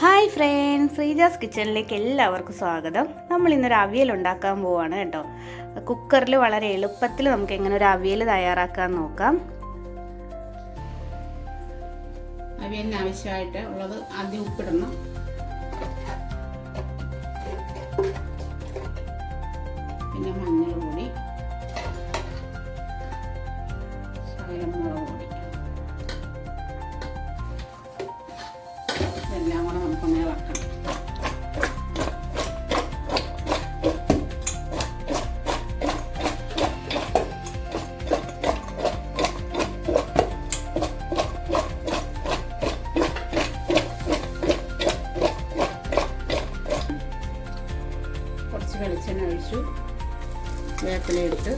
Hi friends Sreeja's കിച്ചണിലേക്ക് എല്ലാവർക്കും സ്വാഗതം. നമ്മൾ ഇന്നൊരു അവിയൽ ഉണ്ടാക്കാൻ പോവാണ് കേട്ടോ. കുക്കറിൽ വളരെ എളുപ്പത്തിൽ നമുക്ക് എങ്ങനെ ഒരു അവിയൽ തയ്യാറാക്കാൻ നോക്കാം. അവിയലിന് ആവശ്യമായിട്ട് ഉള്ളത് ആദ്യം ഉപ്പിടണം. പിന്നെ മഞ്ഞൾ കുറച്ച് വെളിച്ചെണ്ണ ഒഴിച്ചു വേപ്പില എടുത്ത്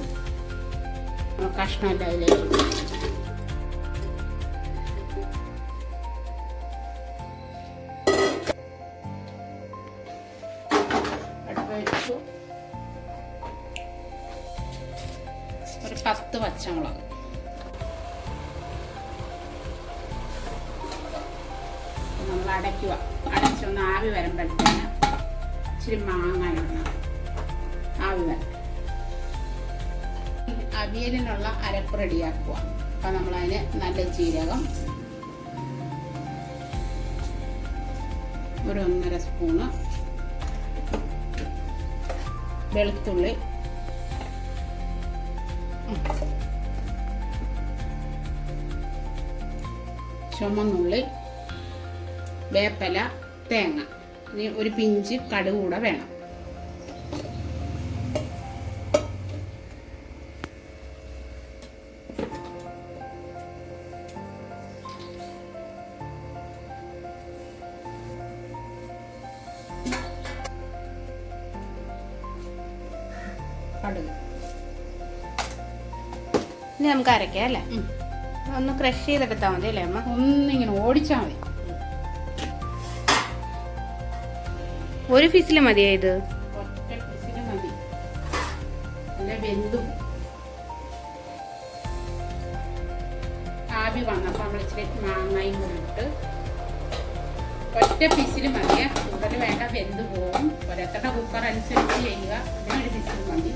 കഷ്ണമെല്ലാം അതിലേക്ക് ഇട്ടു. ഒരു പത്ത് പച്ചമുളക് അടയ്ക്കുക അടച്ചൊന്ന് ആവി വരുമ്പോഴത്തേന് ഇച്ചിരി മാങ്ങ ഇടണം. ആവി വരണം. അവിയലിനുള്ള അരപ്പ് റെഡിയാക്കുക. അപ്പം നമ്മളതിന് നല്ല ജീരകം ഒരു ഒന്നര സ്പൂണ് വെളുത്തുള്ളി. ചുമന്നുള്ളി. വേപ്പല തേങ്ങ. ഇനി ഒരു പിഞ്ച് കടുക് കൂടെ വേണം. കടുക്. ഇനി നമുക്ക് അരക്കാം അല്ലേ. ഒന്ന് ക്രഷ് ചെയ്തെടുത്താൽ മതി അല്ലേ അമ്മ? ഒന്നിങ്ങനെ ഓടിച്ചാൽ മതി. ഒരു ഫിസിൽ മതിയായത് ഒറ്റ ആവി വന്നപ്പോൾ നമ്മൾ ഇച്ചിരി മാങ്ങയും പിസിൽ മതിയെ കൂടുതൽ വേണ്ട വെന്ത് പോകും. ഒരത്തട്ട കുക്കർ അനുസരിച്ച് ചെയ്യുക. അതിനൊരു പീസിൽ മതി.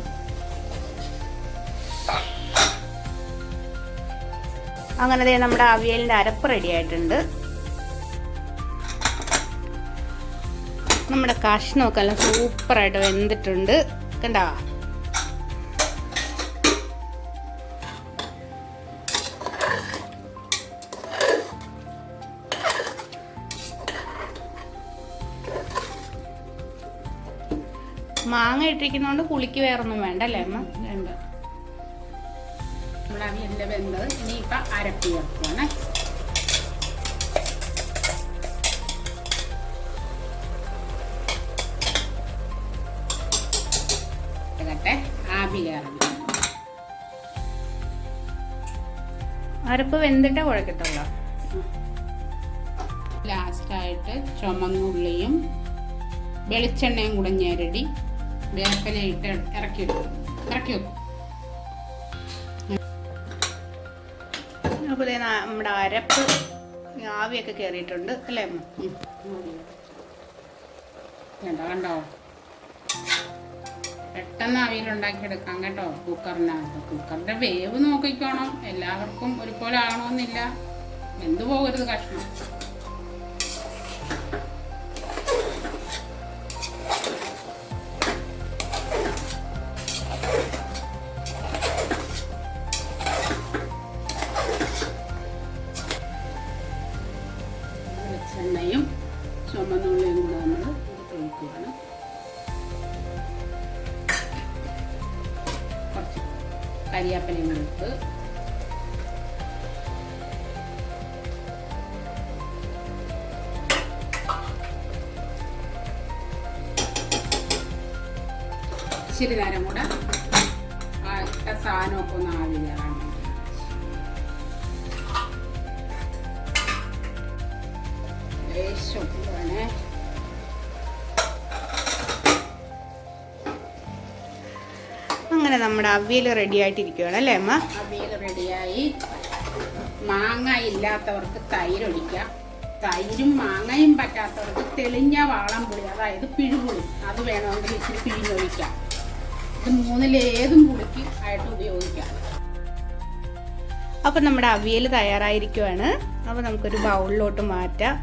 അങ്ങനെ നമ്മുടെ അവിയലിന്റെ അരപ്പ് റെഡി ആയിട്ടുണ്ട്. നമ്മുടെ കഷ്ണമൊക്കെ നല്ല സൂപ്പറായിട്ട് വെന്തിട്ടുണ്ട്. കണ്ടോ? മാങ്ങ ഇട്ടിരിക്കുന്നതുകൊണ്ട് പുളിക്ക് വേറൊന്നും വേണ്ട അല്ലേ അമ്മ? വേണ്ട. നമ്മുടെ അവിയലിന്റെ വെന്തത് ഇനിയിപ്പം അരപ്പ് ചേർക്കുവാണ്. ഇതട്ടെ ആവി കയറണം. അരപ്പ് വെന്തിട്ടേ കുഴക്കത്തുള്ളൂ. ലാസ്റ്റായിട്ട് ചുമന്നുള്ളിയും വെളിച്ചെണ്ണയും കൂടെ ഞെരടി വേപ്പലയിട്ട് ഇറക്കി വെക്കും ഇറക്കി വെക്കും അപ്പോൾ നമ്മുടെ അരപ്പ് ആവിയൊക്കെ കയറിയിട്ടുണ്ട് അല്ലേ. കണ്ടോ കണ്ടോ? പെട്ടെന്ന് അവിയൽ ഉണ്ടാക്കിയെടുക്കാം കേട്ടോ കുക്കറിനകത്ത് കുക്കറിന്റെ വേവ് നോക്കിക്കോണം. എല്ലാവർക്കും ഒരുപോലെ ആകണമെന്നില്ല വെന്തു പോകരുത് കഷ്ണം. വെളിച്ചെണ്ണയും ചുമന്നുള്ളിയും കൂടെ നമ്മൾ ഒഴിക്കുകയാണ്. കരിയാപ്പലയും നമുക്ക് ഇച്ചിരി നേരം കൂടെ ഇട്ട സാധനമൊക്കെ ഒന്ന് ആവി കയറാൻ ലേശം വേണേ. അങ്ങനെ നമ്മുടെ അവിയൽ റെഡി ആയിട്ടിരിക്കുകയാണ് അല്ലേ അമ്മ? അവിയൽ റെഡിയായി മാങ്ങ ഇല്ലാത്തവർക്ക് തൈര് ഒഴിക്കാം തൈരും മാങ്ങയും പറ്റാത്തവർക്ക് തെളിഞ്ഞ വാളംപുളി അതായത് പിഴുപുളി. അത് വേണമെങ്കിൽ ഇച്ചിരി പിഴിഞ്ഞൊഴിക്കാം. ഇത് മൂന്നിലേതും പുളിക്ക് ആയിട്ട് ഉപയോഗിക്കാം. അപ്പോൾ നമ്മുടെ അവിയൽ തയ്യാറായിരിക്കുവാണ്. അപ്പോൾ നമുക്കൊരു ബൗളിലോട്ട് മാറ്റാം.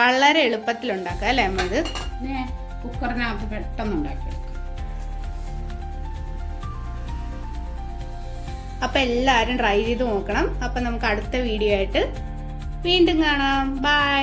വളരെ എളുപ്പത്തിൽ ഉണ്ടാക്കാം അല്ലേ അമ്മ ഇത്? കുക്കറിനകത്ത് പെട്ടെന്ന് ഉണ്ടാക്കിയെടുക്കാം അപ്പോൾ എല്ലാവരും ട്രൈ ചെയ്ത് നോക്കണം. അപ്പോൾ നമുക്ക് അടുത്ത വീഡിയോ ആയിട്ട് വീണ്ടും കാണാം. ബൈ